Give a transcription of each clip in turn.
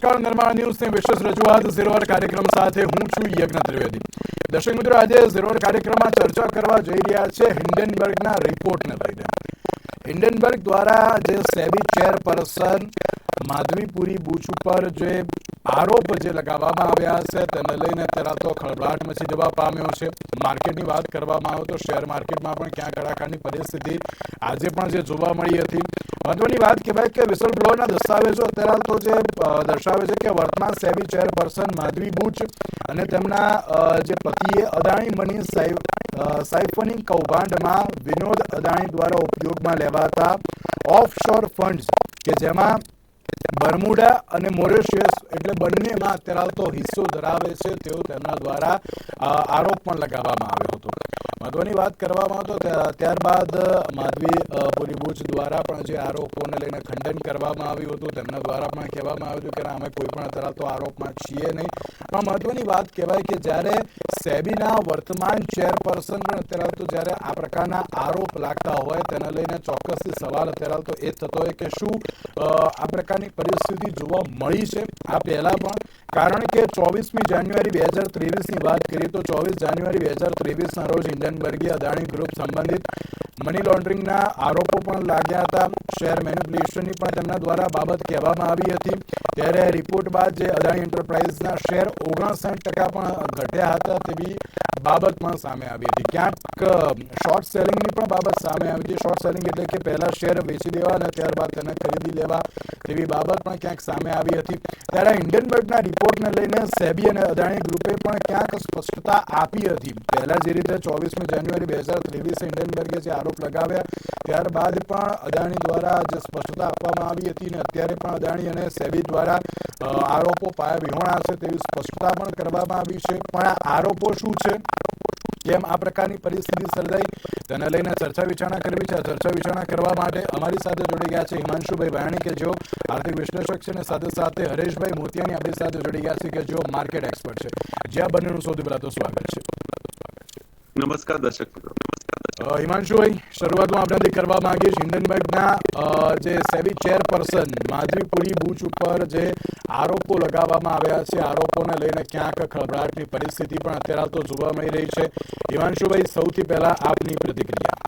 નમસ્કાર, નિર્માણ ન્યૂઝની વિશેષ રજૂઆત, ઝીરોવર કાર્યક્રમ સાથે હું છું યજ્ઞ ત્રિવેદી. દર્શક મિત્રો આજે ઝીરોવર કાર્યક્રમમાં ચર્ચા કરવા જઈ રહ્યા છે હિન્ડનબર્ગના રિપોર્ટને લઈને. હિન્ડનબર્ગ દ્વારા જે સેબી ચેરપર્સન માધવીપુરી બુચ ઉપર જે આરોપ જે લગાવવામાં આવ્યા છે, તેને લઈને અત્યારે તો ખળભળાટ મચી જવા પામ્યો છે. માર્કેટની વાત કરવામાં આવે તો શેર માર્કેટમાં પણ ક્યાં કડાકાની પરિસ્થિતિ આજે પણ જે જોવા મળી હતી. મહત્વની વાત કહેવાય કે વિસલ બ્લોના દસ્તાવેજો અત્યારે તો જે દર્શાવે છે કે વર્તમાન સેબી ચેરપર્સન માધવી બુચ અને તેમના જે પતિએ અદાણી મની સાઇફનિંગ કૌભાંડમાં વિનોદ અદાણી દ્વારા ઉપયોગમાં લેવાતા ઓફશોર ફંડ્સ કે જેમાં બર્મુડા અને મોરેશિયસ એટલે બંનેમાં અત્યારે તો હિસ્સો ધરાવે છે તેઓ તેમના દ્વારા આરોપ પણ લગાવવામાં આવ્યો હતો. મહત્વની વાત કરવામાં તો ત્યારબાદ માધવી પુરીભુજ દ્વારા પણ જે આરોપોને લઈને ખંડન કરવામાં આવ્યું હતું, તેમના દ્વારા પણ કહેવામાં આવ્યું હતું કે અમે કોઈ પણ તરફ તો આરોપમાં છીએ નહીં. પણ મહત્વની વાત કહેવાય કે જ્યારે સેબીના વર્તમાન ચેરપર્સન પણ અત્યારે તો જ્યારે આ પ્રકારના આરોપ લાગતા હોય, તેને લઈને ચોક્કસથી સવાલ અત્યારે તો એ થતો હોય કે શું આ પ્રકારની પરિસ્થિતિ જોવા મળી છે? આ પહેલાં પણ, કારણ કે ચોવીસમી જાન્યુઆરી બે હજાર ત્રેવીસની વાત કરીએ તો ચોવીસ જાન્યુઆરી બે હજાર ત્રેવીસના રોજ હિન્ડનબર્ગી અદાણી ગ્રુપ સંબંધિત મની લોન્ડરિંગના આરોપો પણ લાગ્યા હતા. શેર મેન્યુપ્યુલેશનની પણ તેમના દ્વારા બાબત કહેવામાં આવી હતી. ત્યારે રિપોર્ટ બાદ જે અદાણી એન્ટરપ્રાઇઝના શેર ઓગણસાઠ ટકા પણ ઘટ્યા હતા તેવી બાબત પણ સામે આવી હતી. ક્યાંક શોર્ટ સેલિંગની પણ બાબત સામે આવી હતી. શોર્ટ સેલિંગ એટલે કે પહેલા શેર વેચી દેવા અને ત્યારબાદ તેને ખરીદી લેવા તેવી બાબત પણ ક્યાંક સામે આવી હતી. ત્યારે હિન્ડનબર્ગના રિપોર્ટને લઈને સેબી અને અદાણી ગ્રુપે પણ ક્યાંક સ્પષ્ટતા આપી હતી. પહેલા જે રીતે ચોવીસમી જાન્યુઆરી બે હજાર ત્રેવીસે હિન્ડનબર્ગે જે આરોપ લગાવ્યા, ત્યારબાદ પણ અદાણી દ્વારા જે સ્પષ્ટતા આપવામાં આવી હતી અને અત્યારે પણ અદાણી અને સેબી દ્વારા આરોપો પાયા વિહોણા છે તેવી સ્પષ્ટતા પણ કરવામાં આવી છે. પણ આ આરોપો શું છે? કેમ આ પ્રકારની પરિસ્થિતિ સર્જાઈ, તેને લઈને ચર્ચા વિચારણા કરવી છે. ચર્ચા વિચારણા કરવા માટે અમારી સાથે જોડી ગયા છે હિમાંશુભાઈ વાણી કે જેઓ આર્થિક વિશ્લેષક છે અને સાથે સાથે હરેશભાઈ મોતિયાની આપણી સાથે જોડી ગયા છે કે જેઓ માર્કેટ એક્સપર્ટ છે. જ્યાં બંનેનું સૌથી પહેલાં તો સ્વાગત છે. નમસ્કાર દર્શક મિત્રો. હિમાંશુભાઈ શરૂઆતમાં આપણે કરવા માંગીએ છીએ હિન્ડનબર્ગના જે સેબી ચેરપર્સન માધવીપુરી બુચ ઉપર જે આરોપો લગાવવામાં આવ્યા છે આરોપોને લઈને ક્યાંક ખળભળાટની પરિસ્થિતિ પણ અત્યારે તો જોવા મળી રહી છે. હિમાંશુભાઈ સૌથી પહેલા આપની પ્રતિક્રિયા.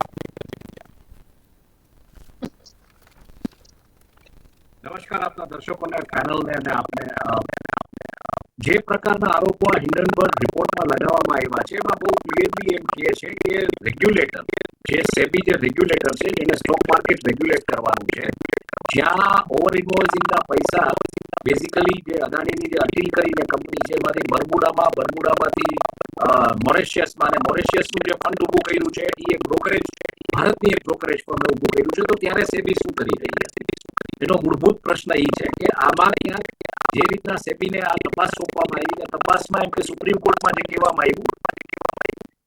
નમસ્કાર આપના દર્શકોને પેનલને અને આપને જે પ્રકારના આરોપો આ હિન્ડનબર્ગ રિપોર્ટમાં લગાવવામાં આવ્યા છે, એમાં બહુ ક્લિયરલી એમ કહે છે કે રેગ્યુલેટર જે સેબી જે રેગ્યુલેટર છે, જેને સ્ટોક માર્કેટ રેગ્યુલેટ કરવાનું છે, જ્યાં ઓવર ઇન્વોલ્સિંગના પૈસા બેઝિકલી જે અદાણીની જે અટીલ કરીને કંપની છે, એમાંથી બરમુડામાં, બરમુડામાંથી મોરેશિયસમાં અને મોરેશિયસનું જે ફંડ ઊભું કર્યું છે, એ બ્રોકરેજ ભારતની એક બ્રોકરેજ ફંડ ઊભું કર્યું છે. તો ત્યારે સેબી શું કરી રહી છે? એનો મૂળભૂત પ્રશ્ન એ છે કે આમાં ક્યાંક જે રીતના સેબીને આ તપાસ સોંપવામાં આવી તપાસમાં એમ કે સુપ્રીમ કોર્ટમાં જે કહેવામાં આવ્યું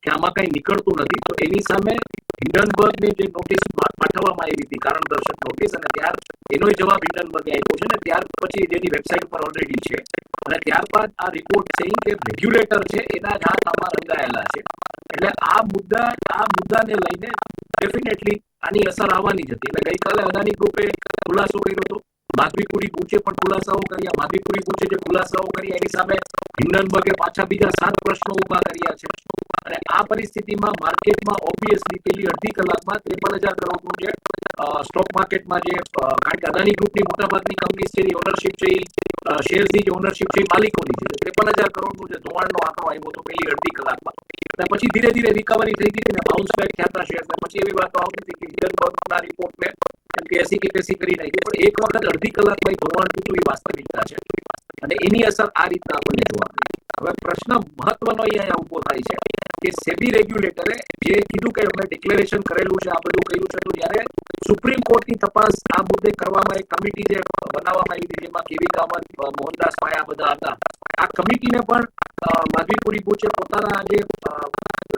કે આમાં કઈ નીકળતું નથી, તો એની સામે હિન્ડનબર્ગને જે નોટિસ પાઠવવામાં આવી હતી, કારણ દર્શક નોટિસ, અને ત્યાર, એનો જવાબ હિન્ડનબર્ગે આપ્યો છે, ને ત્યાર પછી જેની વેબસાઇટ પર ઓલરેડી છે. અને ત્યારબાદ આ રિપોર્ટ છે કે રેગ્યુલેટર છે, એના જ હાથ આમાં રંગાયેલા છે. એટલે આ મુદ્દા, આ મુદ્દાને લઈને ડેફિનેટલી આની અસર આવવાની જ હતી. એટલે ગઈકાલે અદાની ગ્રુપે ખુલાસો કર્યો હતો. માધવીપુરી પૂછે પણ ખુલાસાઓ કર્યા. માધવીપુરી પૂછે જે ખુલાસાઓ કર્યા, એની સામે હિન્ડનબર્ગે પાછા બીજા સાત પ્રશ્નો ઊભા કર્યા છે. અને આ પરિસ્થિતિમાં માર્કેટમાં ઓબ્વિયસલી પેલી અડધી કલાકમાં ત્રેપન હજાર કરોડનું જે સ્ટોક માર્કેટમાં જે કારણ કે અદાની ગ્રુપની મોટાભાગની કંપની છે, એની ઓનરશિપ છે એ જે ઓનરશિપ છે એ માલિકોની છે. ત્રેપન હજાર કરોડનું જે ધોવાણનો આંકડો આવ્યો હતો પેલી અડધી કલાકમાં. અને પછી ધીરે ધીરે રિકવરી થઈ ગઈ ને બાઉન્સ બેક થયા હતા શેર્સ પછી એવી વાતો આવતી હતી કે હિન્ડનબર્ગના રિપોર્ટને એમ કે એસી કે તેસી કરી નાખી. પણ એક વખત અડધી કલાકમાં ધોવાણ થયું એ વાસ્તવિકતા છે. અને એની અસર આ રીતના આપણને જોવા મળે. હવે પ્રશ્ન મહત્વનો અહીંયા ઊભો થાય છે. કે સેબી રેગ્યુલેટરે જે કીધું કે અમે ડિક્લેરેશન કરેલું છે, આ બધું કર્યું છે, તો જ્યારે સુપ્રીમ કોર્ટની તપાસ આ મુદ્દે કરવામાં એક કમિટી જે બનાવવામાં આવી હતી જેમાં કેવી કામત મોહનદાસ પાયા બધા હતા આ કમિટીને પણ માધવીપુરી પૂછે પોતાના જે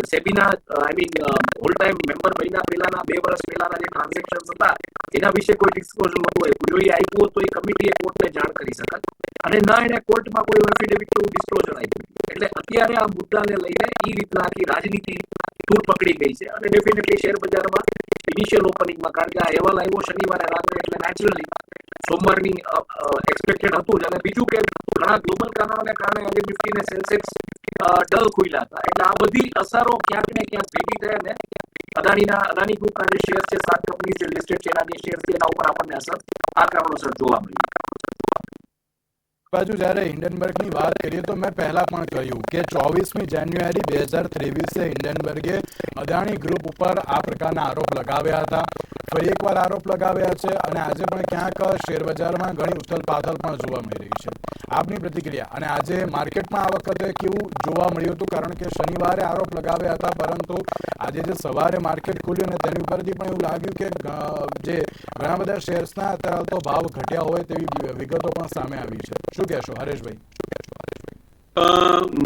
સેબીના I mean whole time member મહિના પહેલાના બે વર્ષ પહેલાના જે ટ્રાન્ઝેક્શન હતા એના વિશે કોઈ ડિસ્ક્લોઝર નહોતું આપ્યું જો એ આપ્યું તો એ કમિટીએ કોર્ટને જાણ કરી શકત અને ના એને કોર્ટમાં કોઈ એફિડેવિટ ડિસ્ક્લોઝર આપ્યું એટલે અત્યારે આ મુદ્દાને લઈને એ રીતના આખી રાજનીતિ તૂર પકડી ગઈ છે. અને ડેફિનેટલી શેર બજારમાં ઇનિશિયલ ઓપનિંગમાં કારણ કે આ અહેવાલ આવ્યો શનિવારે રાત્રે, એટલે નેચરલી સોમવારની એક્સપેક્ટેડ હતું જ. અને બીજું કે ઘણા ગ્લોબલ કારણોને કારણે આજે નિફ્ટીને સેન્સેક્સ ડલ ખુલ્યા હતા. એટલે આ બધી અસરો ક્યાંક ને ક્યાંક ભેગી થયા ને અદાણીના, અદાણી ગ્રુપના જે શેર છે, સાત કંપની છે લિસ્ટેડ છે, એના જે શેર છે, એના ઉપર આપણને અસર, આ કારણોસર જોવા મળી બાજુ જ્યારે હિન્ડનબર્ગની વાત કરીએ તો મેં પહેલા પણ કહ્યું કે ચોવીસમી જાન્યુઆરી બે હજાર ત્રેવીસે હિન્ડનબર્ગે અદાણી ગ્રુપ ઉપર આ પ્રકારના આરોપ લગાવ્યા હતા. ફરી એકવાર આરોપ લગાવ્યા છે અને આજે પણ ક્યાંક શેરબજારમાં ઘણી ઉથલ પાથલ પણ જોવા મળી રહી છે. આપની પ્રતિક્રિયા અને આજે માર્કેટમાં આ વખતે કેવું જોવા મળ્યું હતું? કારણ કે શનિવારે આરોપ લગાવ્યા હતા, પરંતુ આજે જે સવારે માર્કેટ ખુલ્યું અને તેની ઉપરથી પણ એવું લાગ્યું કે જે ઘણા બધા શેર્સના અત્યારે તો ભાવ ઘટ્યા હોય તેવી વિગતો પણ સામે આવી છે. શું કહેશો, હરેશભાઈ?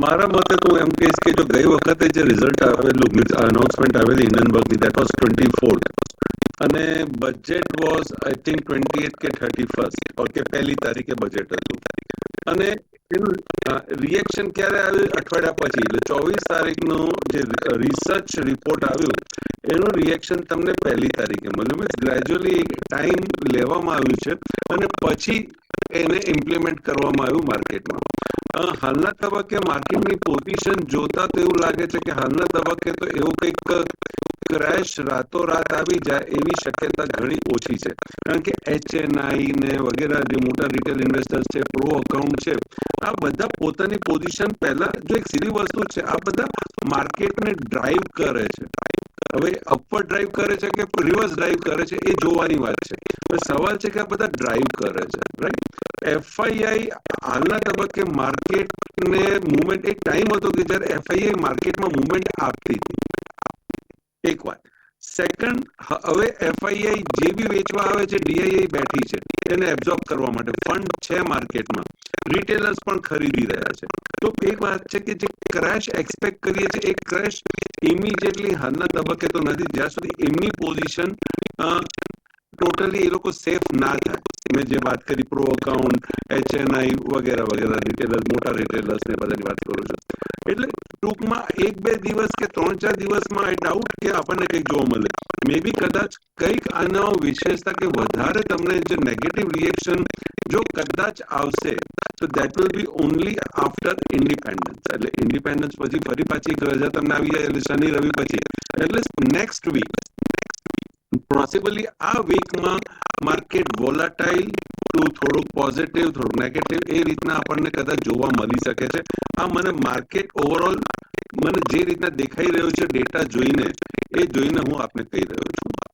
મારા મતે તો એમ કહીશ કે જો ગઈ વખતે જે રિઝલ્ટ આવેલું મીન્સ અનાઉન્સમેન્ટ આવેલી ઇન્ડનબર્ગની દેટ વોઝ ટ્વેન્ટી ફોર્થ અને budget was I think twenty eight કે થર્ટી ફર્સ્ટ ઓકે પહેલી તારીખે બજેટ હતું. અને એનું રિએક્શન ક્યારે આવ્યું? અઠવાડિયા પછી, એટલે ચોવીસ તારીખનો જે રિસર્ચ રિપોર્ટ આવ્યું, એનું રિએક્શન તમને પહેલી તારીખે મળ્યું. મીન્સ ગ્રેજ્યુઅલી ટાઈમ લેવામાં આવ્યું છે. અને પછી એને ઇમ્પ્લિમેન્ટ કરવામાં આવ્યું માર્કેટમાં હાલના તબક્કે માર્કેટની પોઝિશન જોતા તો એવું લાગે છે કે હાલના તબક્કે તો એવું કંઈક ક્રેશ રાતોરાત આવી જાય એવી શક્યતા ઘણી ઓછી છે. કારણ કે એચએનઆઈ ને વગેરે જે મોટા રિટેલ ઇન્વેસ્ટર્સ છે પ્રો અકાઉન્ટ છે, આ બધા પોતાની પોઝિશન પહેલા જો એક સીધી વસ્તુ છે, આ બધા માર્કેટને ડ્રાઈવ કરે છે. હવે અપવર્ડ ડ્રાઈવ કરે છે કે રિવર્સ ડ્રાઈવ કરે છે એ જોવાની વાત છે. સવાલ છે કે આ બધા ડ્રાઈવ કરે છે રાઈટ એફઆઈઆઈ હાલના તબક્કે માર્કેટને મુવમેન્ટ એક ટાઈમ હતો કે જ્યારે એફઆઈઆઈ માર્કેટમાં મુવમેન્ટ આપતી હતી. એક વાત. સેકન્ડ હવે એફઆઈઆઈ જે બી વેચવા આવે છે ડીઆઈઆઈ બેઠી છે, એને એબ્ઝોર્બ કરવા માટે ફંડ છે માર્કેટમાં રિટેલર્સ પણ ખરીદી રહ્યા છે. તો એક વાત છે કે જે ક્રેશ એક્સપેક્ટ કરીએ છીએ, એ ક્રેશ ઇમિડિયેટલી હાલના તબક્કે તો નથી. જ્યાં સુધી એમની પોઝિશન ટોટલી એ લોકો સેફ ના થાય. મેં જે વાત કરી પ્રો અકાઉન્ટ એચએનઆઈ વગેરે વગેરે રિટેલર મોટા રિટેલર્સ ને બધાની વાત કરું છું. એટલે ટૂંકમાં એક બે દિવસ કે ત્રણ ચાર દિવસમાં આઈ ડાઉટ કે આપણને કંઈક જોવા મળે. મે બી કદાચ કંઈક આનો વિશેષતા કે વધારે તમને જે નેગેટિવ રિએક્શન જો કદાચ આવશે, તો that will be only after independence એટલે ઇન્ડિપેન્ડન્સ પછી ફરી પાછી એક રજા તમને આવી જાય, એટલે શનિ, રવિ પછી. એટલે નેક્સ્ટ વીક પોસિબલી આ વીકમાં માર્કેટ વોલાટાઇલ ટુ થોડુંક પોઝિટિવ થોડુંક નેગેટિવ એ રીતના આપણને કદાચ જોવા મળી શકે છે. આ મને માર્કેટ ઓવરઓલ મને જે રીતના દેખાઈ રહ્યું છે ડેટા જોઈને, એ જોઈને હું આપને કહી રહ્યો છું.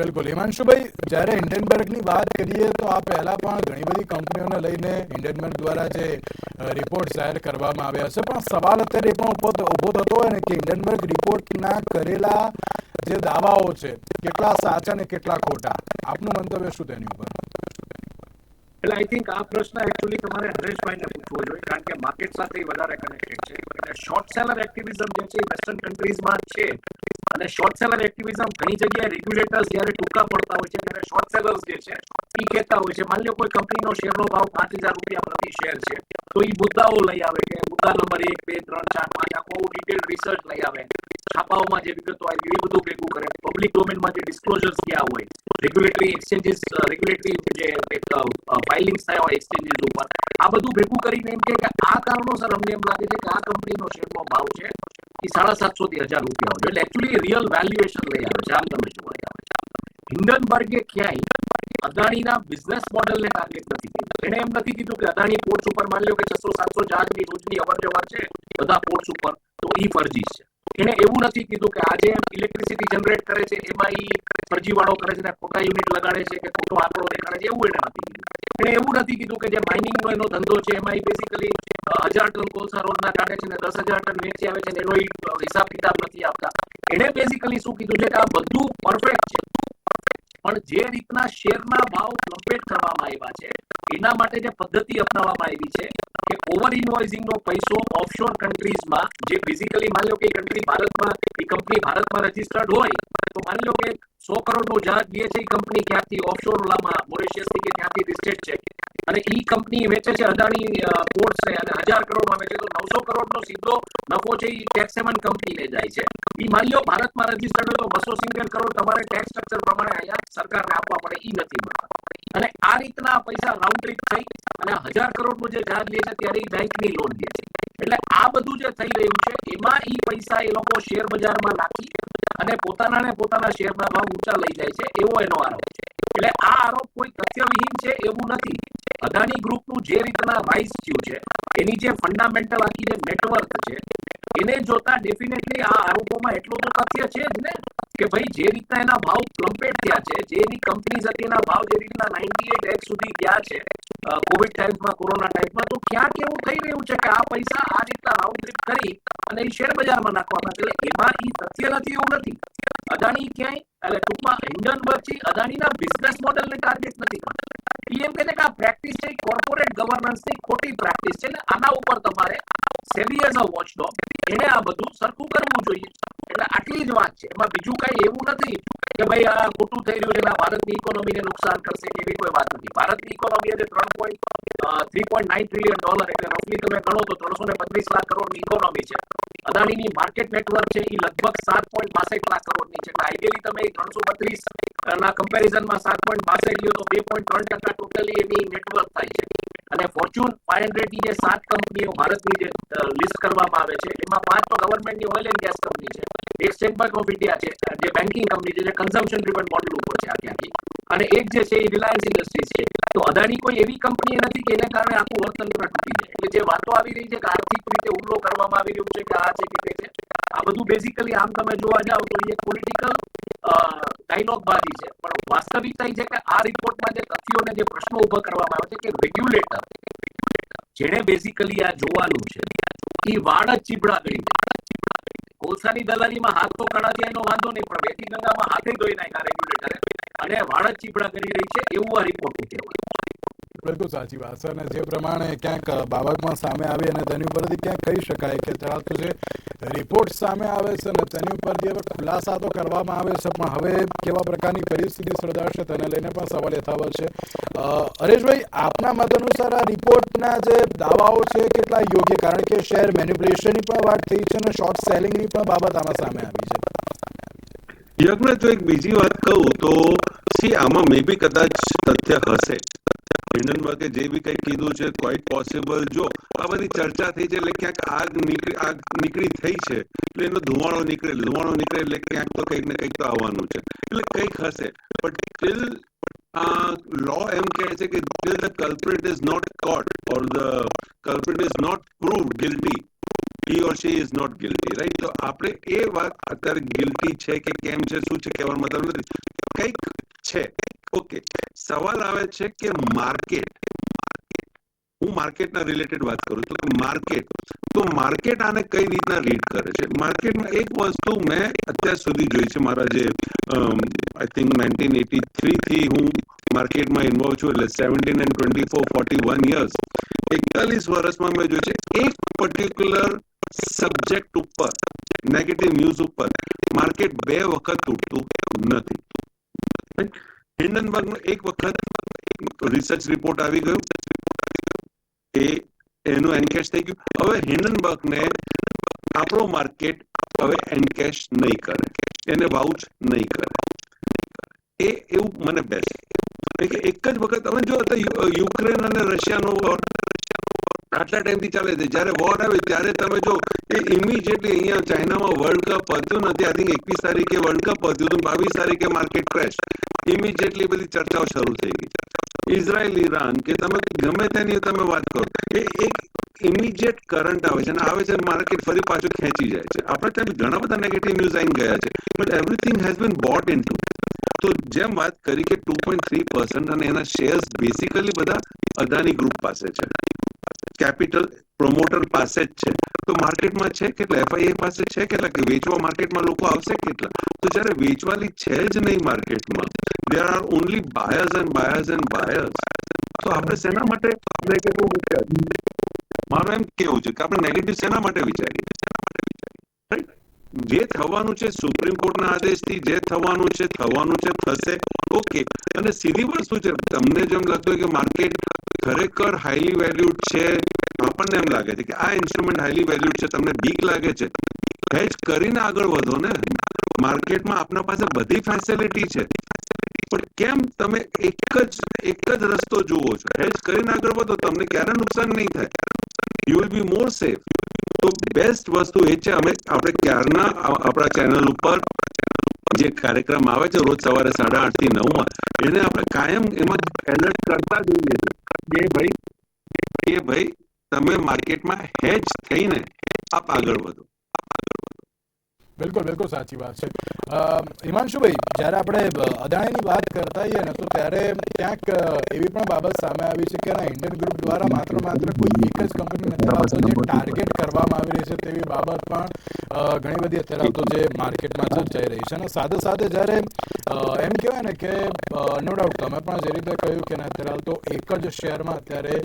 બિલકુલ. હિમાંશુભાઈ જ્યારે હિન્ડનબર્ગની વાત કરીએ તો આ પહેલા પણ ઘણી બધી કંપનીઓને લઈને હિન્ડનબર્ગ દ્વારા જે રિપોર્ટ જાહેર કરવામાં આવ્યા છે. પણ સવાલ અત્યારે પણ ઊભો ઊભો થતો હોય ને કે હિન્ડનબર્ગ રિપોર્ટના કરેલા જે દાવાઓ છે, કેટલા સાચા ને કેટલા ખોટા? આપનું મંતવ્ય શું તેની ઉપર? એટલે આઈ થિંક આ પ્રશ્ન એકચ્યુઅલી તમારે હરેશભાઈને પૂછવો જોઈએ, કારણ કે માર્કેટ સાથે વધારે કનેક્ટેડ છે. એટલે શોર્ટ સેલર એક્ટિવિઝમ જે છે વેસ્ટર્ન કન્ટ્રીઝમાં છે. અને શોર્ટ સેલર એક્ટિવિઝમ ઘણી જગ્યાએ રેગ્યુલેટર્સ જ્યારે ટૂંકા પડતા હોય છે, ત્યારે શોર્ટ સેલર્સ જે છે, એ કહેતા હોય છે, માની લો કોઈ કંપનીનો શેરનો ભાવ પાંચ હજાર રૂપિયા પ્રતિ શેર છે. તો એ મુદ્દાઓ લઈ આવે કે મુદ્દા નંબર એક, બે, ત્રણ, ચાર, પાંચ, આખું ડિટેલ રિસર્ચ લઈ આવે. છાપાઓમાં જે વિગતો આવી એ બધું ભેગું કરે. પબ્લિક ડોમેનમાં જે ડિસ્ક્લોઝર્સ ક્યાં હોય રેગ્યુલેટરી એક્સચેન્જીસ રેગ્યુલેટરી જે ફાઇલિંગ્સ થયા હોય એક્સચેન્જીસ ઉપર આ બધું ભેગું કરીને એમ કહે કે આ કારણોસર અમને એમ લાગે છે કે આ કંપનીનો શેરનો ભાવ છે એ સાડા સાતસો થી હજાર રૂપિયા હોય એટલે એકચ્યુઅલી રિયલ વેલ્યુએશન લઈ આવે છે. આમ તમે જોવા જાવ હિન્ડનબર્ગે ક્યાંય અદાણીના બિઝનેસ મોડેલને ટાર્ગેટ નથી કર્યું. એણે એમ નથી કીધું કે અદાણી પોર્ટ્સ ઉપર માની લો કે છસો સાતસો જહાજની રોજની અવર જવર છે, બધા પોર્ટ્સ ઉપર. તો ઈ ફરજી છે. એણે એવું નથી કીધું કે આજે ઇલેક્ટ્રિસિટી જનરેટ કરે છે, એમાં ઈ ફરજીવાળો કરે છે ને ખોટા યુનિટ લગાડે છે કે ખોટો આંકડો દેખાડે છે, એવું એને નથી કીધું. એણે એવું નથી કીધું કે જે માઇનિંગ નો એનો ધંધો છે, એમાં બેસિકલી હજાર ટન કોલસા રોજના કાઢે છે ને દસ હજાર ટન વેચી આવે છે એનો હિસાબ કિતાબ નથી આપતા. એણે બેસિકલી શું કીધું છે કે આ બધું પરફેક્ટ છે. પણ જે રીતના શેરના ભાવ ફ્લક્ચ્યુએટ કરવામાં આવ્યા છે, એના માટે જે પદ્ધતિ અપનાવવામાં આવી છે કે ઓવર ઇન્વોઇસિંગનો પૈસો ઓફશોર કન્ટ્રીઝમાં જે ફિઝિકલી માની લો કે કન્ટ્રી ભારતમાં, એ કંપની ભારતમાં રજીસ્ટર્ડ હોય, તો માની લો કે સો કરોડનું જહાજ લે છે કંપની ક્યાંથી ઓફશોર ઓલામાં મોરિશિયસથી કે ક્યાંથી રિસ્ટેડ છે. અને ઈ કંપની વેચે છે અદાણી પોર્ટ છે અને હજાર કરોડમાં વેચે તો નવસો કરોડનો સીધો નફો છે એ ટેક્સ હેવન કંપનીને જાય છે. ઈ માની લો ભારતમાં રજીસ્ટર્ડ હોય તો બસો સિત્તેર કરોડ તમારે ટેક્સ સ્ટ્રક્ચર પ્રમાણે અહીંયા સરકારને આપવા પડે, ઈ નથી મળતા. અને આ રીતના પૈસા રાઉન્ડ ટ્રીપ થઈ અને હજાર કરોડનું જે જહાજ લે છે ત્યારે એ બેંકની લોન લે છે. એટલે આ બધું જે થઈ રહ્યું છે, એમાં ઈ પૈસા એ લોકો શેર બજારમાં નાખી અને પોતાના ને પોતાના શેરના ભાવ ઊંચા લઈ જાય છે, એવો એનો આરોપ છે. એટલે આ આરોપ કોઈ તથ્યવિહીન છે એવું નથી. અદાણી ગ્રુપનું જે રીતના રાઇઝ થયું છે, એની જે ફંડામેન્ટલ આખી જે નેટવર્ક છે, એને જોતા ડેફિનેટલી આ આરોપોમાં એટલું તો તથ્ય છે જ ને, કે ભાઈ જે રીતના એના ભાવ પ્લમ્પેટ થયા છે, જે એની કંપનીઝ હતી, એના ભાવ જે રીતના નાઇન્ટી એટ એક્સ સુધી ગયા છે કોવિડ ટાઈમમાં કોરોના ટાઈમમાં તો ક્યાંક એવું થઈ રહ્યું છે કે આ પૈસા આ રીતના રાઉન્ડ ટ્રીપ કરી અને એ શેર બજારમાં નાખવાના એટલે એમાં એ તથ્ય નથી એવું નથી. અદાણી ક્યાંય, એટલે ટૂંકમાં હિન્ડનબર્ગ છે, અદાણીના બિઝનેસ મોડેલને ટાર્ગેટ નથી. પીએમ કે આ પ્રેક્ટિસ છે કોર્પોરેટ ગવર્નન્સની ખોટી પ્રેક્ટિસ છે ને આના ઉપર તમારે સેબી એઝ અ વોચડોગ એને આ બધું સરખું કરવું જોઈએ. એટલે આટલી જ વાત છે. એમાં બીજું કઈ એવું નથી કે ભાઈ આ ખોટું થઈ રહ્યું છે ભારતની ઇકોનોમીને નુકસાન કરશે એવી કોઈ વાત નથી. ભારતની ઇકોનોમી આજે ત્રણ point three point nine trillion dollar એટલે રફલી તમે ગણો તો ત્રણસો ને બત્રીસ લાખ કરોડની ઇકોનોમી છે. અદાણીની માર્કેટ નેટવર્ક છે એ લગભગ સાત પોઈન્ટ બાસઠ લાખ કરોડની છે. એટલે આઈડિયલી તમે ત્રણસો બત્રીસ ના કમ્પેરિઝનમાં સાત પોઈન્ટ બાસઠ લ્યો તો બે પોઈન્ટ ત્રણ ટકા ટોટલી એની નેટવર્ક થાય છે. અને ફોર્ચ્યુન ફાઈવ હંડ્રેડની જે સાત કંપનીઓ ભારતની જે લિસ્ટ કરવામાં આવે છે, એમાં પાંચ તો ગવર્મેન્ટની ઓઇલ એન્ડ ગેસ કંપની છે. એક સ્ટેટ બેંક ઓફ ઇન્ડિયા છે, જે બેન્કિંગ કંપની છે, જે કન્ઝમ્પશન ડ્રિવન મોડલ ઉપર છે આખી આખી અને એક જે છે એ રિલાયન્સ ઇન્ડસ્ટ્રીઝ છે. તો અદાણી કોઈ એવી કંપની નથી કે એના કારણે આખું અર્થતંત્ર તૂટી જાય. એટલે જે વાતો આવી રહી છે કે આર્થિક રીતે હુમલો કરવામાં આવી રહ્યો છે કે આ છે કે તે છે, આ બધું બેઝિકલી આમ તમે જોવા જાવ તો એ પોલિટિકલ ડાયલોગ બાજી છે. પણ વાસ્તવિકતા એ છે કે આ રિપોર્ટમાં જે તથ્યોને જે પ્રશ્નો ઊભા કરવામાં આવે છે કે રેગ્યુલેટર જેણે બેઝિકલી આ જોવાનું છે, એ વાડ જ ચીબડા ગઈ કોલસાની દલાલીમાં હાથ તો કાઢા થયા એનો વાંધો નહીં, પણ બેટી ગંગામાં હાથે ધોઈ નાખ્યા રેગ્યુલેટરે અને વાડ ચીપડા કરી રહી છે, એવું આ રિપોર્ટ કહેવાય. બિલકુલ સાચી વાત છે. અને જે પ્રમાણે ક્યાંક બાબતમાં સામે આવી અને તેની ઉપરથી ક્યાંક કહી શકાય કે ચાલો જે રિપોર્ટ સામે આવે છે અને તેની ઉપરથી હવે ખુલાસા તો કરવામાં આવે છે, પણ હવે કેવા પ્રકારની પરિસ્થિતિ સર્જાશે તેને લઈને પણ સવાલ યથાવત છે. હરેશભાઈ, આપના મત અનુસાર આ રિપોર્ટના જે દાવાઓ છે કેટલા યોગ્ય? કારણ કે શેર મેન્યુપ્યુલેશનની પણ વાત થઈ છે અને શોર્ટ સેલિંગની પણ બાબત આમાં સામે આવી છે. યજ્ઞ, જો એક બીજી વાત કહું તો, સી, આમાં મે બી કદાચ તથ્ય હશે. હિન્ડનબર્ગે જે બી કંઈ કીધું છે ક્વાઇટ પોસિબલ જો આ બધી ચર્ચા થઈ છે એટલે ક્યાંક આગ નીકળી આગ નીકળી થઈ છે. એટલે એનો ધુમાડો નીકળે ધુમાડો નીકળે એટલે ક્યાંક તો કંઈક ને કંઈક તો આવવાનું છે. એટલે કંઈક હશે. બટ ટિલ લો એમ કહે છે કે till the culprit is not caught or the culprit is not prove guilty he or she is not guilty right તો આપણે એ વાત અત્યારે ગિલ્ટી છે કે કેમ છે, શું છે કહેવાનો મતલબ નથી. કંઈક છે? ઓકે સવાલ આવે છે કે માર્કેટ હું માર્કેટના રિલેટેડ વાત કરું તો કે માર્કેટ તો માર્કેટ આને કઈ રીતના રીડ કરે છે? માર્કેટમાં એક વસ્તુ મેં અત્યાર સુધી જોઈ છે મારા જે આઈ થિંક નાઇન્ટીન એટી થ્રીથી હું માર્કેટમાં ઇન્વોલ્વ છું એટલે seventeen and twenty four forty one years એકતાલીસ વર્ષમાં મેં જોયું છે એક પર્ટિક્યુલર સબ્જેક્ટ ઉપર નેગેટિવ ન્યૂઝ ઉપર માર્કેટ બે વખત તૂટતું નથી. હિન્ડનબર્ગનો એક વખત રિસર્ચ રિપોર્ટ આવી ગયો. એ એનું એનકેશ થઈ ગયું. હવે હિન્ડનબર્ગને આપણો માર્કેટ હવે એનકેશ નહીં કરે. એને વાઉચ નહીં કરે. એ એવું મને બેસે. એક જ વખત તમે જો યુક્રેન અને રશિયાનો આટલા ટાઈમથી ચાલે છે. જ્યારે વોર આવે ત્યારે તમે જો એ ઇમિડિયેટલી અહીંયા ચાઇનામાં વર્લ્ડ કપ હતું. નથી આઈ થિંક એકવીસ તારીખે વર્લ્ડ કપ હતું હતું. બાવીસ તારીખે માર્કેટ ક્રેશ ઇમિડિયેટલી બધી ચર્ચાઓ શરૂ થઈ ગઈ ઇઝરાયલ ઈરાન કે તમે ગમે તેની તમે વાત કરો. એ એક ઇમિડિયેટ કરંટ આવે છે અને આવે છે માર્કેટ ફરી પાછું ખેંચી જાય છે. આપણે ત્યાં ઘણા બધા નેગેટિવ ન્યૂઝ આવીને ગયા છે. But everything has been bought in તો જેમ વાત કરી કે ટુ પોઈન્ટ થ્રી પર્સન્ટ અને એના શેર્સ બેસિકલી બધા અદાની ગ્રુપ પાસે છે. કેપિટલ પ્રમોટર પાસે જ છે. તો માર્કેટમાં છે કેટલા? એફઆઈએ પાસે છે કેટલા? કે વેચવા માર્કેટમાં લોકો આવશે કેટલા? તો જ્યારે વેચવાલી છે જ નહીં માર્કેટમાં there are only buyers and buyers and buyers તો આપણે શેના માટે વિચારીએ? મારું એમ કેવું છે કે આપણે નેગેટિવ શેના માટે વિચારીએ? જે થવાનું છે સુપ્રીમ કોર્ટના આદેશથી, જે થવાનું છે થવાનું છે, થશે. ઓકે અને સીધી વસ્તુ છે? તમને જેમ લાગતું હોય કે માર્કેટ ખરેખર હાઈલી વેલ્યુડ છે, આપણને એમ લાગે છે કે આ ઇન્સ્ટ્રુમેન્ટ હાઈલી વેલ્યુડ છે, તમને બીક લાગે છે. હેજ કરીને આગળ વધો ને. માર્કેટમાં આપના પાસે બધી ફેસિલિટી છે. પણ કેમ તમે એક જ એક જ રસ્તો જુઓ છો? હેજ કરીને આગળ વધો, તમને ક્યારે નુકસાન નહીં થાય. You will be more safe તો બેસ્ટ વસ્તુ એ છે, અમે આપણે ક્યારના આપણા ચેનલ ઉપર જે કાર્યક્રમ આવે છે, રોજ સવારે સાડા આઠથી નવમાં એને આપણે કાયમ એમાં એલર્ટ કરતા જોઈએ કે ભાઈ કે ભાઈ, તમે માર્કેટમાં હેજ થઈને આપ આગળ વધો. બિલકુલ બિલકુલ સાચી વાત છે. હિમાંશુભાઈ જ્યારે આપણે અદાણીની વાત કરતા હોઈએ ને તો ત્યારે ક્યાંક એવી પણ બાબત સામે આવી છે કે આ ઇન્ડિયન ગ્રુપ દ્વારા માત્ર માત્ર કોઈ એક જ કંપની નથી આવતો જે ટાર્ગેટ કરવામાં આવી રહી છે તેવી બાબત પણ ઘણી બધી અત્યારે તો જે માર્કેટમાં ચર્ચાઈ રહી છે. અને સાથે સાથે જ્યારે એમ કહેવાય ને કે નો ડાઉટ તમે પણ જે રીતે કહ્યું કે અત્યારે તો એક જ શેરમાં અત્યારે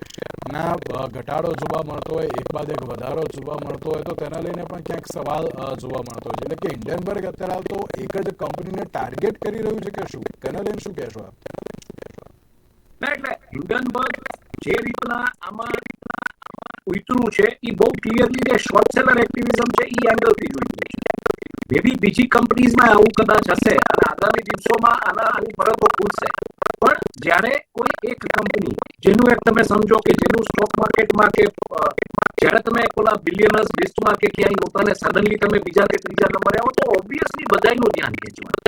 ના ઘટાડો જોવા મળતો હોય એક બાદ એક વધારો જોવા મળતો હોય તો તેના લઈને પણ ક્યાંક સવાલ જોવા મળતો હોય એટલે કે ઇન્ડિયનબર્ગ અત્યારે હાલ તો એક જ કંપનીને ટાર્ગેટ કરી રહ્યું છે કે શું? તેના શું કહેશો આપ? એટલે હિન્ડનબર્ગ જે રીતના આમાં ઉતરું છે, એ બહુ ક્લિયરલી જે શોર્ટ સેલર એક્ટિવિઝમ છે એ એંગલથી જોઈ છે. મેબી બીજી કંપનીઝમાં આવું કદાચ હશે અને આગામી દિવસોમાં આના આની ફરકો ખુલશે જ્યારે કોઈ એક કંપની જેનું એક તમે સમજો કે જેનું સ્ટોક માર્કેટમાં કે જ્યારે તમે ઓલા બિલિયનર્સ લિસ્ટમાં કે ક્યાંય પોતાને સડનલી તમે બીજા કે ત્રીજા નંબરે આવો તો ઓબ્વિયસલી બધાનું ધ્યાન ખેંચવાનું.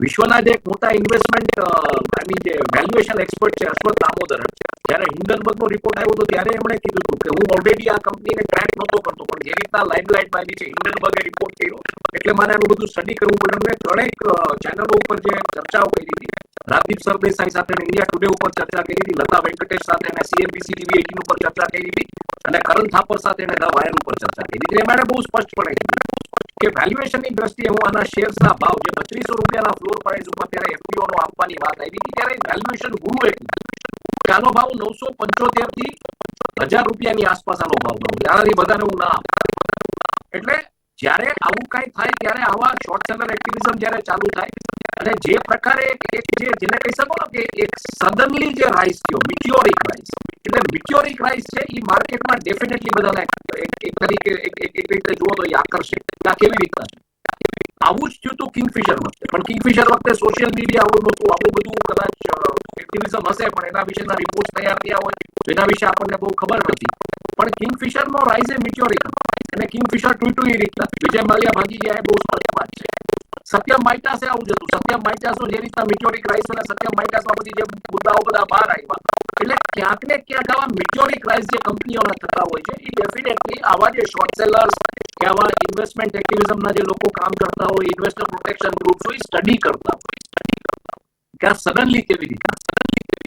વિશ્વના જે એક મોટા ઇન્વેસ્ટમેન્ટ આઈ મીન જે વેલ્યુએશન એક્સપર્ટ છે અશ્વથ દામોદર, જ્યારે હિન્ડનબર્ગનો રિપોર્ટ આવ્યો તો ત્યારે એમણે કીધું હતું કે હું ઓલરેડી આ કંપનીને ટ્રેક નહોતો કરતો, પણ જે રીતના લાઇમલાઇટમાં આવી છે હિન્ડનબર્ગે રિપોર્ટ કર્યો, એટલે મારે આનું બધું સ્ટડી કરવું પડ્યું અને ત્રણેક ચેનલો ઉપર જે ચર્ચાઓ કરી હતી રાજદીપ સરદેસાઈ સાથે ઇન્ડિયા ટુડે ઉપર ચર્ચા કરી હતી, લતા વેંકટેશ સાથે અને સીએનબીસી ટીવી એટીન ઉપર ચર્ચા કરી હતી અને કરણ થાપર સાથે અને વાયર ઉપર ચર્ચા કરી હતી. એમણે બહુ સ્પષ્ટપણે કે વેલ્યુએશનની દ્રષ્ટિએ હું આના શેર્સના ભાવ, જે પચીસો રૂપિયાના ફ્લોર પ્રાઇસ ઉપર ત્યારે એફપીઓ આપવાની વાત આવી હતી, ત્યારે વેલ્યુએશન ગુરુ કીધું આનો ભાવ નવસો પંચોતેરથી હજાર રૂપિયાની આસપાસ આનો ભાવ ગણો આનાથી વધારે હું ના એટલે જ્યારે આવું કઈ થાય ત્યારે આવા શોર્ટ સેલર એક્ટિવિઝમ જ્યારે ચાલુ થાય, અને જે પ્રકારે એક એક જે જેને કહી શકો ને કે એક સડનલી જે રાઇસ થયો મિટિયોરિક રાઇસ એટલે મિટિયોરિક રાઇસ છે એ માર્કેટમાં ડેફિનેટલી બધાને એક એક તરીકે, એક એક એક રીતે જુઓ તો એ આકર્ષે કે આ કેવી રીતના છે? આવું જ થયું હતું કિંગફિશર વખતે. પણ કિંગફિશર વખતે સોશિયલ મીડિયા આવું નહોતું આવું બધું કદાચ એક્ટિવિઝમ હશે, પણ એના વિશેના રિપોર્ટ તૈયાર થયા હોય, તો એના વિશે આપણને બહુ ખબર નથી. પણ કિંગફિશરનો રાઇઝ એ મિચ્યોરિટી અને કિંગફિશર તૂટ્યું એ રીતના વિજય માલ્યા ભાગી ગયા એ બહુ સ્પષ્ટ વાત છે. સત્યમ માઇટાસે આવું જતું સત્યમ માઇટાસનો જે રીતના મિચ્યોરિક ક્રાઇસ અને સત્યમ માઇટાસમાં બધી જે મુદ્દાઓ બધા બહાર આવ્યા. એટલે ક્યાંક ને ક્યાંક આવા મિચ્યોરિક ક્રાઇસ જે કંપનીઓના થતા હોય છે, એ ડેફિનેટલી આવા જે શોર્ટ સેલર્સ કે આવા ઇન્વેસ્ટમેન્ટ એક્ટિવિઝમના જે લોકો કામ કરતા હોય ઇન્વેસ્ટર પ્રોટેક્શન ગ્રુપ્સ હોય સ્ટડી કરતા હોય. કે આ સડનલી કેવી રીતે?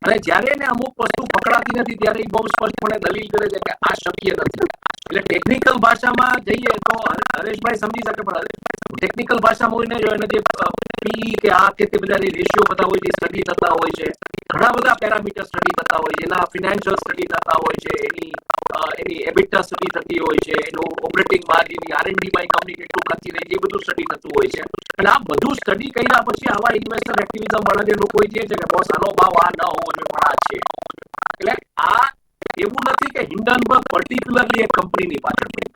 અને જ્યારે એને અમુક વસ્તુ પકડાતી નથી, ત્યારે એ બહુ સ્પષ્ટપણે દલીલ કરે છે કે આ શક્ય નથી. એટલે ટેકનિકલ ભાષામાં જઈએ તો હર- હરેશભાઈ સમજી શકે, પણ ટેકનિકલ ભાષામાં હોય ને જો એને જે પી કે આ કે તે બધા રેશિયો બધા હોય છે સ્ટડી થતા હોય છે, ઘણા બધા પેરામીટર સ્ટડી થતા હોય છે, એના ફિનાન્શિયલ સ્ટડી થતા હોય છે, એની એની એબિટા સ્ટડી થતી હોય છે, એનું operating margin R and D માં કંપની કેટલું ખર્ચી રહી છે, એ બધું સ્ટડી થતું હોય છે. અને આ બધું સ્ટડી કર્યા પછી આવા ઇન્વેસ્ટર એક્ટિવિઝમ વાળા જે લોકો જે છે કે બોસ આનો ભાવ આ ન હોવો જોઈએ, પણ આ છે. એટલે આ એવું નથી કે હિન્ડનબર્ગ પર્ટિક્યુલરલી એક કંપનીની પાછળ પડી.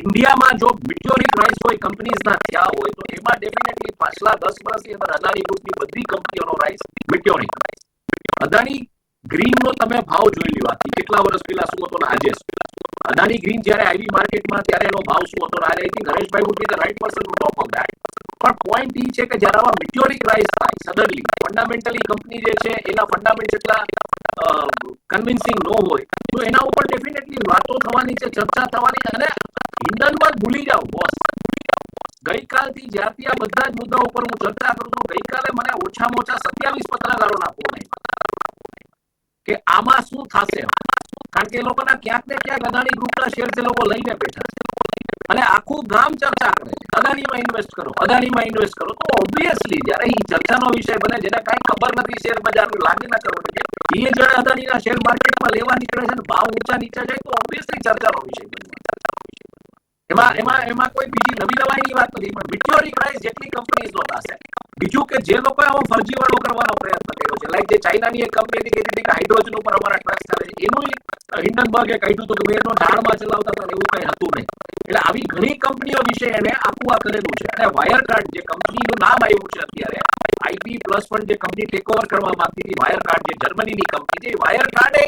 ઇન્ડિયામાં જો મિટ્યોરિક રાઇસ હોય કંપનીઝના થયા હોય, તો એમાં ડેફિનેટલી પાછલા દસ વર્ષની અંદર અદાણી ગ્રુપની બધી કંપનીઓનો રાઇસ મિટ્યોરિક અદાણી ગ્રીનનો તમે ભાવ જોઈ લ્યો આજથી કેટલા વર્ષ પહેલા શું હતો ને આજે શું અદાણી ગ્રીન જ્યારે આવી માર્કેટમાં ત્યારે એનો ભાવ શું હતો I think Hareshbhai would be the right person to talk on that પણ પોઈન્ટ એ છે કે જ્યારે આવા મિટ્યોરિક રાઇઝ થાય સડનલી ફંડામેન્ટલી કંપની જે છે, એના ફંડામેન્ટ જેટલા કન્વિન્સિંગ ન હોય, તો એના ઉપર ડેફિનેટલી વાતો થવાની છે, ચર્ચા થવાની અને હિન્ડનબર્ગ ભૂલી જાઓ બોસ ગઈકાલથી જ્યારથી આ બધા જ મુદ્દાઓ ઉપર હું ચર્ચા કરું છું, ગઈકાલે મને ઓછામાં ઓછા સત્યાવીસ પત્રકારોના ફોન કે આમાં શું થશે? કારણ કે એ લોકોના ક્યાંક ને ક્યાંક અદાણી ગ્રુપના શેર એ લોકો લઈને બેઠા છે. અને આખું ગામ ચર્ચા કરે છે. અદાણીમાં ઇન્વેસ્ટ કરો, અદાણીમાં ઇન્વેસ્ટ કરો. તો ઓબ્વિયસલી જ્યારે એ ચર્ચાનો વિષય બને જેને કાંઈ ખબર નથી શેર બજારનું, લાગે ના કરવું એ જ્યારે અદાણીના શેર માર્કેટમાં લેવા નીકળે છે ભાવ ઊંચા નીચે જાય, તો ઓબ્વિયસલી ચર્ચાનો વિષય બને એમાં એમાં એમાં કોઈ બીજી નવી દવાઈની વાત નથી, પણ મિટ્યોરિક પ્રાઇસ જેટલી કંપનીઝ નો થશે બીજું કે જે લોકો આવો ફરજીવાળો કરવાનો પ્રયત્ન કર્યો છે લાઈક જે ચાઇનાની એક કંપની હતી કે કે હાઇડ્રોજન ઉપર અમારા ટ્રસ્ટ ચાલે છે, એનું હિન્ડનબર્ગે કહ્યું હતું કે એનો ઢાળમાં ચલાવતા હતા એવું કઈ હતું નહીં. એટલે આવી ઘણી કંપનીઓ વિશે એને આખું આ કરેલું છે. અને વાયર કાર્ડ જે કંપનીનું નામ આવ્યું છે અત્યારે આઈપી પ્લસ પણ જે કંપની ટેક ઓવર કરવા માંગતી હતી વાયર કાર્ડ જે જર્મનીની કંપની છે વાયર કાર્ડ એ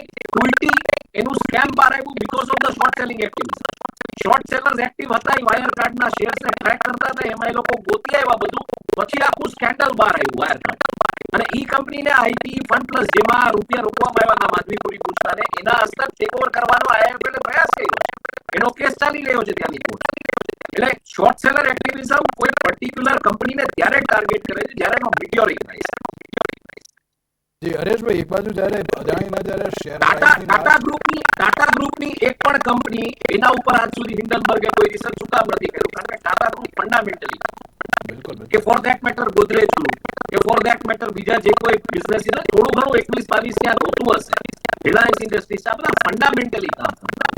એનું સ્કેમ બહાર આવ્યું because of the short selling activity short sellers active હતા, એ વાયર કાર્ડના શેર્સને ટ્રેક કરતા હતા, એમાં એ લોકો ગોતી આવ્યા બધું, પછી આખું સ્કેન્ડલ બહાર આવ્યું વાયર કાર્ડ અને ઈ કંપનીને આઈટી ફંડ પ્લસ જેમાં રૂપિયા રોકવામાં આવ્યા હતા, માધવીપુરી પૂછતાને એના હસ્તક ટેક ઓવર કરવાનો આઈએફએલ પ્રયાસ કર્યો. એનો કેસ ચાલી રહ્યો છે ત્યાંની કોર્ટ એટલે શોર્ટ સેલર એક્ટિવિઝમ કોઈ પર્ટિક્યુલર કંપનીને ત્યારે ટાર્ગેટ કરે છે, જ્યારે એનો મિટિયોરિક પ્રાઇસ જી હરેશભાઈ એક બાજુ જ્યારે અદાણીના જ્યારે શેર ટાટા ટાટા ગ્રુપની ટાટા ગ્રુપની એક પણ કંપની એના ઉપર આજ સુધી હિન્ડનબર્ગે કોઈ રિસર્ચ શું કામ નથી કર્યું કારણ કે ટાટા ગ્રુપ ફંડામેન્ટલી બિલકુલ કે for that matter Godrej group કે ફોર ધેટ મેટર બીજા જે કોઈ બિઝનેસ છે થોડું ઘણું એકવીસ બાવીસ ત્યાં હોતું હશે રિલાયન્સ ઇન્ડસ્ટ્રીઝ આ બધા ફંડામેન્ટલી કામ કરતા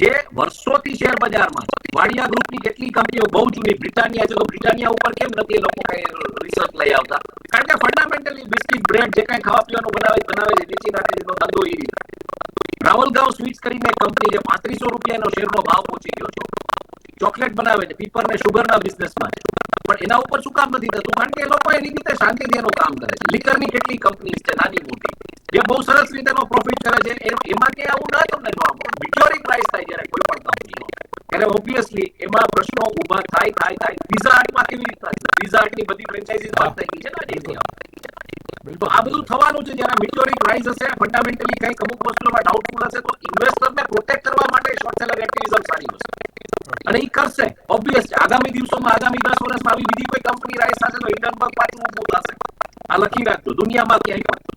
જે વર્ષોથી શેર બજારમાં છે. વાડિયા ગ્રુપની કેટલી કંપનીઓ બહુ જૂની, બ્રિટાનિયા છે તો બ્રિટાનિયા ઉપર કેમ નથી એ લોકો કઈ રિસર્ચ લઈ આવતા? કારણ કે ફંડામેન્ટલી બિસ્કિટ બ્રેડ જે કઈ ખાવા પીવાનું બનાવે બનાવે છે, વેચી નાખે છે ધંધો એ રીતે. રાવલગાંવ સ્વીટ્સ કરીને કંપની છે, પાંત્રીસો રૂપિયાનો શેરનો ભાવ પહોંચી ગયો છે. ચોકલેટ બનાવે છે. પીપર ને શુગરના બિઝનેસમાં છે. પણ એના ઉપર શું કામ નથી થતું? કારણ કે એ લોકો એની રીતે શાંતિથી એનું કામ કરે છે. લીકરની કેટલી કંપની છે, નાની મોટી, જે બહુ સરસ રીતે એનો પ્રોફિટ કરે છે. એમાં કે આવું ના તમને જોવા મળે. મિચ્યોરિક પ્રાઇસ થાય જ્યારે કોઈ પણ કંપનીનો ત્યારે ઓબ્વિયસલી એમાં પ્રશ્નો ઊભા થાય થાય થાય. વિઝા આર્ટમાં કેવી રીતના છે. પિઝા હટની બધી ફ્રેન્ચાઇઝીસ બંધ થઈ ગઈ છે ને તો આ બધું થવાનું છે જ્યારે મિચ્યોરિક પ્રાઇસ હશે ફંડામેન્ટલી કંઈક અમુક વસ્તુમાં ડાઉટફુલ હશે, તો ઇન્વેસ્ટરને પ્રોટેક્ટ કરવા માટે શોર્ટ સેલર એક્ટિવિઝમ સારી હશે અને એ કરશે. ઓબ્વિયસ છે આગામી દિવસોમાં આગામી દસ વર્ષમાં આવી બીજી કોઈ કંપની રાઈસ થશે તો હિન્ડનબર્ગ પાછું ઊભું થશે. આ લખી રાખજો દુનિયામાં ક્યાંય પણ.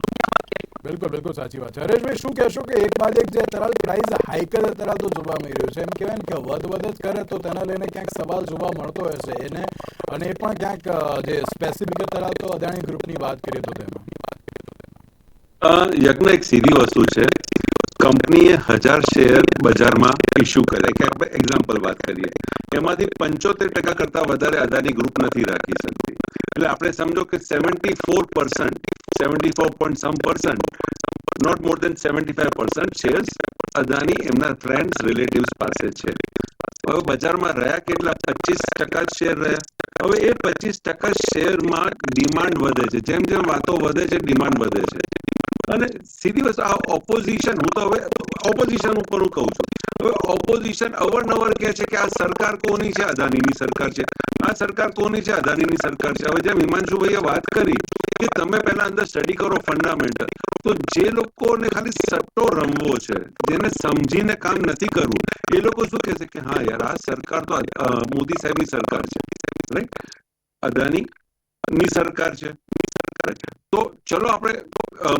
બિલકુલ બિલકુલ સાચી વાત છે. હરેશભાઈ શું કહેશો કે એક બાદ એક જે તરાલ પ્રાઇસ હાઈક જ તરાલ તો જોવા મળી રહ્યું છે. એમ કહેવાય ને કે વધ વધ જ કરે તો તેના લઈને ક્યાંક સવાલ જોવા મળતો હશે. એને અને એ પણ ક્યાંક જે સ્પેસિફિક તરાલ તો અદાણી ગ્રુપની વાત કરીએ તો તેમાં. યજ્ઞ એક સીધી વસ્તુ છે. કંપનીએ હજાર શેર બજારમાં ઇસ્યુ કર્યા. કે આપણે એક્ઝામ્પલ વાત કરીએ. એમાંથી પંચોતેર ટકા કરતા વધારે અદાની ગ્રુપ નથી રાખી શકતી. એટલે આપણે સમજો કે seventy four percent seventy four point some percent not more than seventy five percent shares Adani એમના ફ્રેન્ડ્સ રિલેટિવ્સ પાસે છે. હવે બજારમાં રહ્યા કેટલા? પચીસ ટકા શેર રહ્યા. હવે એ પચીસ ટકા શેરમાં ડિમાન્ડ વધે છે. જેમ જેમ વાતો વધે છે ડિમાન્ડ વધે છે. અને સીધી વસ્તુ, આ ઓપોઝિશન હું તો હવે ઓપોઝિશન ઉપર હું કહું છું. હવે ઓપોઝિશન અવારનવાર કહે છે કે આ સરકાર કોની છે? અદાનીની સરકાર છે. આ સરકાર કોની છે? અદાનીની સરકાર છે. હવે જેમ હિમાંશુભાઈએ વાત કરી કે તમે પહેલા અંદર સ્ટડી કરો ફંડામેન્ટલ તો જે લોકોને ખાલી સટ્ટો રમવો છે, જેને સમજીને કામ નથી કરવું, એ લોકો શું કહેશે કે હા યાર, આ સરકાર તો મોદી સાહેબની સરકાર છે રાઈટ અદાની ની સરકાર છે. Right? તો ચલો આપણે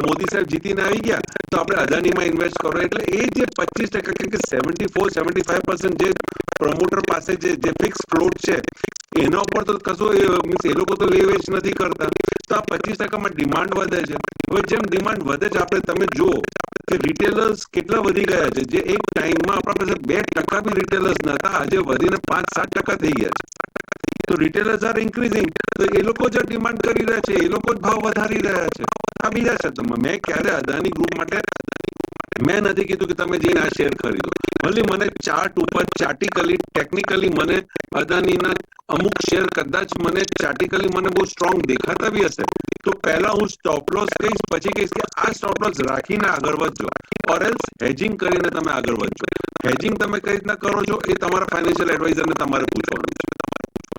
મોદી સાહેબ જીતીને આવી ગયા, તો આપણે અદાનીમાં ઇન્વેસ્ટ કરો. એટલે એ જે પચીસ ટકા કે seventy four seventy five percent જે પ્રમોટર પાસે જે જે ફિક્સ ફ્લોટ છે, એના ઉપર તો કશું મીન્સ એ લોકો તો લેવેચ નથી કરતા. તો આ પચીસ ટકામાં ડિમાન્ડ વધે છે. હવે જેમ ડિમાન્ડ વધે છે, આપણે તમે જુઓ કે રિટેલર્સ કેટલા વધી ગયા છે. જે એક ટાઈમમાં આપણા પાસે બે ટકા બી રિટેલર્સ નતા, આજે વધીને પાંચ સાત ટકા થઈ ગયા છે. તો રિટેલર્સ આર ઇન્ક્રીઝિંગ તો એ લોકો જે ડિમાન્ડ કરી રહ્યા છે, એ લોકો જ ભાવ વધારી રહ્યા છે. આ બીજા શબ્દમાં મેં ક્યારે અદાની ગ્રુપ માટે મેં નથી કીધું કે તમે જઈને આ શેર ખરીદો. ભલે મને ચાર્ટ ઉપર ચાર્ટિકલી ટેકનિકલી મને અદાનીના અમુક શેર કદાચ મને ચાર્ટિકલી મને બહુ સ્ટ્રોંગ દેખાતા બી હશે. તો પહેલા હું સ્ટોપ લોસ કહીશ, પછી કહીશ કે આ સ્ટોપ લોસ રાખીને આગળ વધજો. ઓર એલ્સ હેજિંગ કરીને તમે આગળ વધજો. હેજિંગ તમે કઈ રીતના કરો છો એ તમારા ફાઇનાન્શિયલ એડવાઇઝરને તમારે પૂછવાનું છે.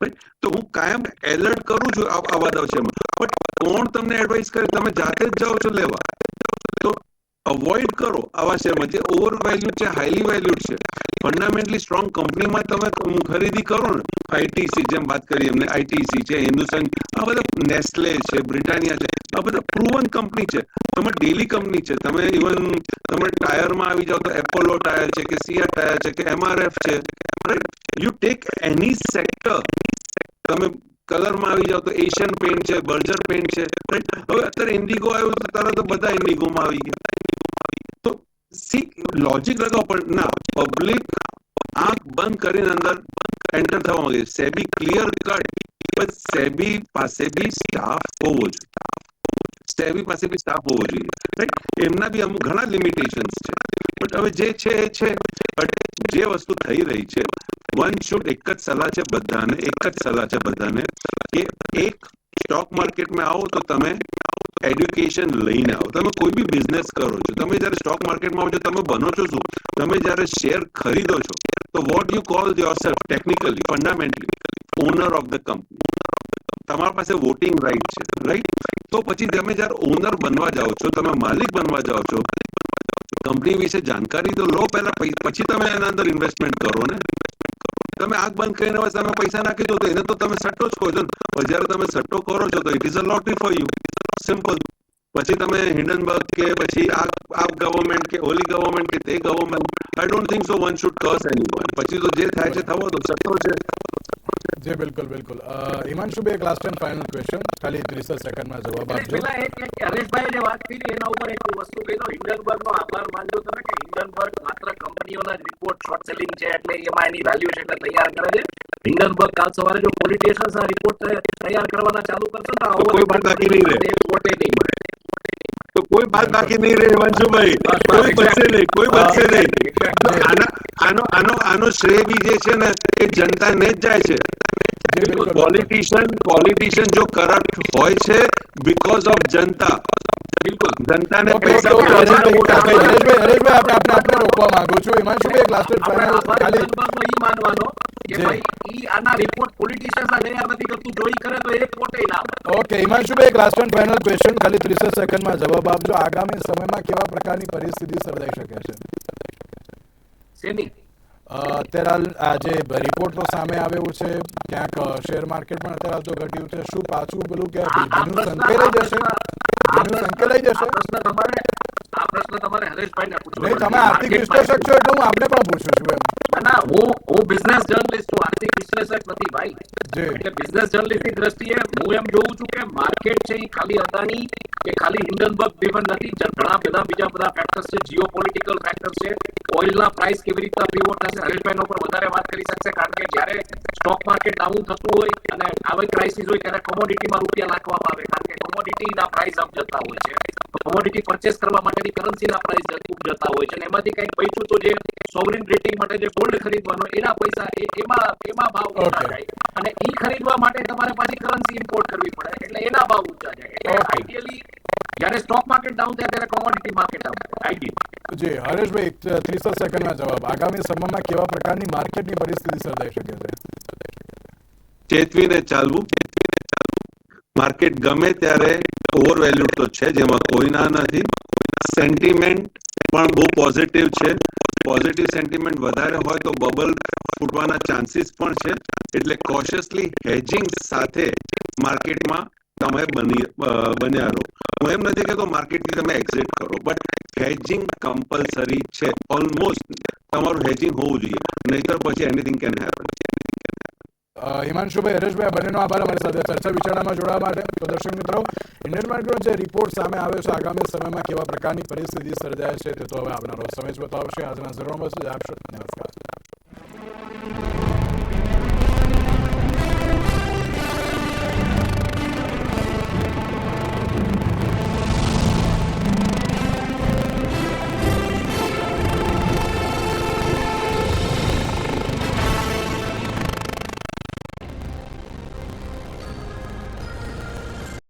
Right? તો હું કાયમ એલર્ટ કરું છું આવા દવસેમાં બટ કોણ તમને એડવાઇસ કરે? તમે જાતે જ જાઓ છો લેવા. તો અવોઇડ કરો આવા શેરમાં જે ઓવર વેલ્યુડ છે હાઈલી વેલ્યુડ છે. ફંડામેન્ટલી સ્ટ્રોંગ કંપનીમાં તમે ખરીદી કરો ને. આઈટીસી જેમ વાત કરી એમને આઈટીસી છે, હિન્દુસ્તાન, આ બધા નેસ્લે છે બ્રિટાનિયા છે, આ બધા પ્રુવન કંપની છે. તમે ડેલી કંપની છે. તમે ઇવન તમે ટાયરમાં આવી જાઓ તો એપોલો ટાયર છે, કે સિયા ટાયર છે, કે એમઆરએફ છે. યુ ટેક એની સેક્ટર તમે કલરમાં આવી જાઓ તો એશિયન પેન્ટ છે, બર્જર પેન્ટ છે? હવે અત્યારે ઇન્ડિગો આવ્યું તો તરત બધા ઇન્ડિગોમાં આવી ગયા. તો સી લોજિક લગાવો, પણ ના પબ્લિક આંખ બંધ કરીને અંદર એન્ટર થવા માંગે સેબી ક્લિયર કટ સેબી પાસે બી સ્ટાફ હોવો જોઈએ. સેબી પાસે બી સ્ટાફ હોવો જોઈએ. એમના બી અમુક ઘણા લિમિટેશન્સ છે. હવે જે છે, એ છે. બટ જે વસ્તુ થઈ રહી છે વન શુડ એક જ સલાહ છે બધાને, એક જ સલાહ છે બધાને, કે એક સ્ટોક માર્કેટમાં આવો તો તમે એડ્યુકેશન લઈને આવો. તમે કોઈ બી બિઝનેસ કરો છો. તમે જ્યારે સ્ટોક માર્કેટમાં આવો છો, તમે બનો છો શું? તમે જ્યારે શેર ખરીદો છો, તો what you call yourself technically fundamentally owner of the company તમારા પાસે વોટિંગ રાઈટ છે રાઈટ તો પછી તમે જ્યારે ઓનર બનવા જાઓ છો, તમે માલિક બનવા જાઓ છો કંપની વિશે જાણકારી તો લો પહેલા પછી તમે એના અંદર ઇન્વેસ્ટમેન્ટ કરો ને. તમે આંખ બંધ કરીને હવે તમે પૈસા નાખી દો તો એને તો તમે સટ્ટો જ કહો છો ને. જ્યારે તમે સટ્ટો કરો છો તો it is a lottery for you simple પછી તમે હિન્ડનબર્ગ કે પછી આ આ ગવર્મેન્ટ કે ઓલી ગવર્મેન્ટ કે તે government I don't think so one should curse એની પછી તો જે થાય છે થવો તો સટ્ટો છે. જી બિલકુલ બિલકુલ. હિમાંશુ બે એક લાસ્ટ એન્ડ ફાઇનલ ક્વેશ્ચન ખાલી ત્રીસ જ સેકન્ડમાં જવાબ એટલે આપજો. પેલા એક એક હરેશભાઈ જે વાત કરી એના ઉપર એક વસ્તુ કહી દો હિન્ડનબર્ગ નો આભાર માનજો તમે કે હિન્ડનબર્ગ માત્ર કંપનીઓના રિપોર્ટ શોર્ટ સેલિંગ છે એટલે એમાં એની વેલ્યુ છે એટલે તૈયાર કરે છે. હિન્ડનબર્ગ કાલ સવારે જો પોલિટિશિયન્સ આ રિપોર્ટ તૈયાર કરવાના ચાલુ કરશે ને આવો કોઈ વાત બાકી નહીં રહે. પોતે નહીં મળે. તો કોઈ બાત બાકી નહીં રહે હિમાંશુભાઈ કોઈ બચશે નહીં કોઈ બચશે નહીં. આના આનો આનો આનો શ્રેય બી જે છે ને એ જનતાને જ જાય છે. પોલિટિશિયન પોલિટિશિયન જો કરપ્ટ હોય છે બીકોઝ ઓફ જનતા બિલકુલ જનતાને પૈસા ઓકે, ઓકે, પૈસા હરેશભાઈ, વોટ આપે છે. હરેશભાઈ, હરેશભાઈ, આપણે આપણે આપણે રોકવા માંગુ છું। હિમાંશુભાઈ લાસ્ટ ફાઇનલ ખાલી હિન્ડનબર્ગનો માનવાનો કે ભાઈ ઈ આના રિપોર્ટ પોલિટિશિયન્સ આ તૈયાર નથી કરતું જો કરે તો એ પોતે ના મળે. ઓકે હિમાંશુભાઈ એક લાસ્ટ એન્ડ ફાઇનલ ક્વેશ્ચન ખાલી ત્રીસ જ સેકન્ડમાં જવાબ આપજો. આગામી સમયમાં કેવા પ્રકારની પરિસ્થિતિ સર્જાઈ શકે છે? અત્યારે હાલ આ જે રિપોર્ટ તો સામે આવ્યો છે ક્યાંક શેર માર્કેટ પણ અત્યારે હાલ તો ઘટ્યું છે. શું પાછું પેલું કે ભીનું સંકેલાઈ જશે? ભીનું સંકેલાઈ જશે? પ્રશ્ન તમારે આ પ્રશ્ન તમારે હરેશભાઈને પૂછવો નહીં તમે આર્થિક વિશ્લેષક છો એટલે હું આપને પણ પૂછું છું એમ. ના, હું હું બિઝનેસ જર્નલિસ્ટ છું આર્થિક વિશ્લેષક નથી ભાઈ. એટલે બિઝનેસ જર્નલિસ્ટની દ્રષ્ટિએ હું એમ જોઉં છું કે માર્કેટ છે એ ખાલી અદાની કે ખાલી હિન્ડનબર્ગ driven નથી. ઘણા બધા બીજા બધા ફેક્ટર્સ છે. જીઓ પોલિટિકલ ફેક્ટર્સ છે ઓઇલના પ્રાઇસ કેવી રીતના પીવોટ થશે? હરેશભાઈનો ઉપર વધારે વાત કરી શકશે કારણ કે જ્યારે સ્ટોક માર્કેટ ડાઉન થતું હોય અને આવી ક્રાઇસિસ હોય ત્યારે કોમોડિટીમાં રૂપિયા નાખવામાં આવે. કારણ કે કોમોડિટીના પ્રાઇસ અપ જતા હોય છે. કોમોડિટી પરચેસ કરવા માટેની કરન્સીના પ્રાઇસ ખૂબ જતા હોય છે અને એમાંથી કંઈક પૈસું તો જે સોવરિન રેટિંગ માટે જે ગોલ્ડ ખરીદવાનો એના પૈસા એ એમાં એમાં ભાવ ઊંચા જાય. અને ઈ ખરીદવા માટે તમારે પાછી કરન્સી ઇમ્પોર્ટ કરવી પડે. એટલે એના ભાવ ઊંચા જાય. એટલે આઈડિયલી જ્યારે સ્ટોક માર્કેટ ડાઉન થાય ત્યારે કોમોડિટી માર્કેટ આઈડી આઈડિયલ જી હરેશભાઈ ત્રીસ સેકન્ડમાં જવાબ. આગામી સમયમાં કેવા પ્રકારની માર્કેટની પરિસ્થિતિ સર્જાઈ શકે છે? ચેતવીને ચાલવું. માર્કેટ ગમે ત્યારે ઓવર વેલ્યુડ તો છે, જેમાં કોઈ ના નથી. સેન્ટિમેન્ટ પણ બહુ પોઝિટિવ છે. પોઝિટિવ સેન્ટિમેન્ટ વધારે હોય તો બબલ ફૂટવાના ચાન્સીસ પણ છે. એટલે કોશિયસલી હેજિંગ સાથે માર્કેટમાં તમે બની બન્યા રહો. હું એમ નથી કહેતો માર્કેટથી તમે એક્ઝિટ કરો બટ હેજિંગ કમ્પલસરી છે. ઓલમોસ્ટ તમારું હેજિંગ હોવું જોઈએ. નહીતર પછી anything can happen Himanshubhai Hareshbhai બંનેનો આભાર અમારી સાથે. ચર્ચા વિચારણામાં જોડાવા માટે તો દર્શક મિત્રો ઇન્ડિયન માર્કેટનો જે રિપોર્ટ સામે આવ્યો છે, આગામી સમયમાં કેવા પ્રકારની પરિસ્થિતિ સર્જાય છે તે તો હવે આવનારો સમય જ બતાવશે. આજના જરૂર બસ આપશો નમસ્કાર.